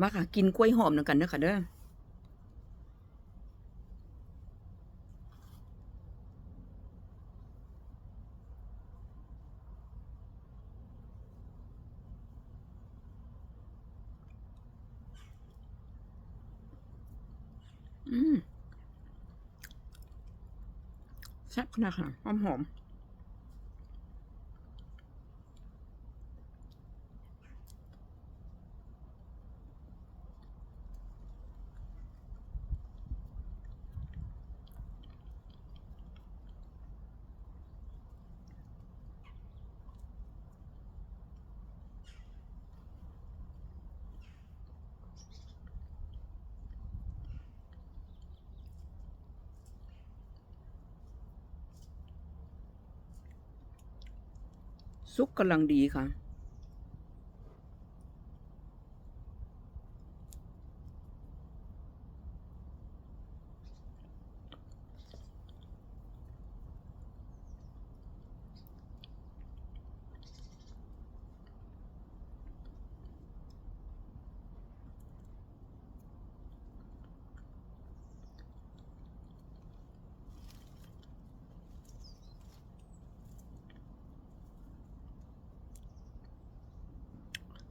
มาค่ะ กินกล้วยหอมนำกันเด้อค่ะเด้อแซ่บนาดค่ะหอมหอม ซุกกำลังดีค่ะ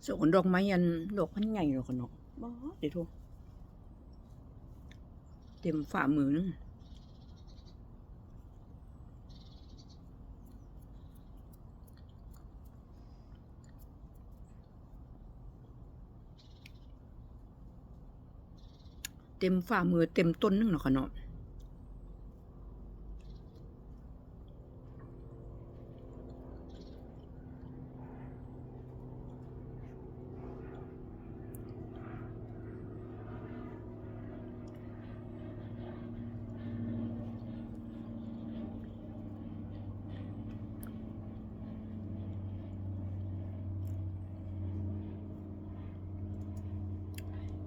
ส่วนดอกไม้ยันดอกพันใหญ่เลยค่ะเนาะบ้าเดี๋ยวโทษเต็มฝ่ามือนึงเต็มฝ่ามือเต็มต้นนึงเนาะค่ะเนา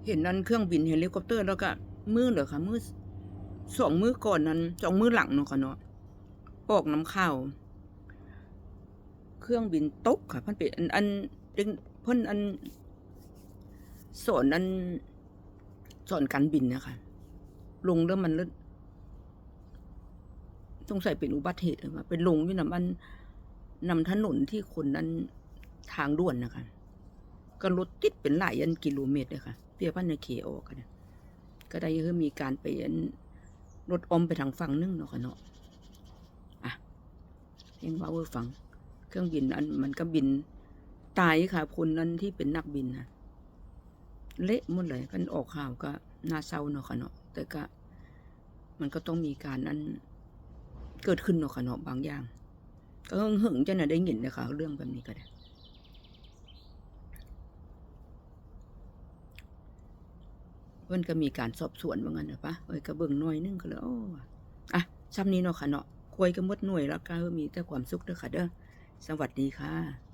เห็นนั้นเครื่องบินเฮลิคอปเตอร์แล้วก็มือเหรอคะมือสองมือก่อนนั้นสองมือหลังเนาะค่ะเนาะออกน้ำข้าวเครื่องบินตกค่ะพิ่นเป็นอันอันเพิ่นอันสอนอันสอนการบินนะคะลงแล้วมันแล้วสงสัยเป็นอุบัติเหตุหรือว่าเป็นลงอยู่นำอันนำถนนที่คนนั้นทางด่วนนะคะ ก็รถติดเป็นหลายอันกิโลเมตรเลยค่ะเปียพันในเคออกกันก็ได้คือมีการไปอันรถอมไปทางฝั่งนึงเนาะค่ะเนาะอะยังว่าเวอร์ฟัง เครื่องบินอันมันก็บิน ตายค่ะคนนั้นที่เป็นนักบินนะเละหมดเลยกันออกข่าวก็น่าเศร้าเนาะค่ะเนาะแต่ก็ มันก็ต้องมีการนั้นเกิดขึ้นเนาะค่ะเนาะบางอย่าง ก็หึงๆจะน่ะได้ยินนะคะเรื่องแบบนี้ก็ได้ มันก็มีการสอบสวนว่างั้นหรอปะเอ้ยก็เบิ่งหน่อยนึงก็เลยโอ้อะซ้ำนี้เนาะค่ะเนาะคุยกันหมดหน่วยแล้วก็มีแต่ความสุขเด้อค่ะเด้อสวัสดีค่ะ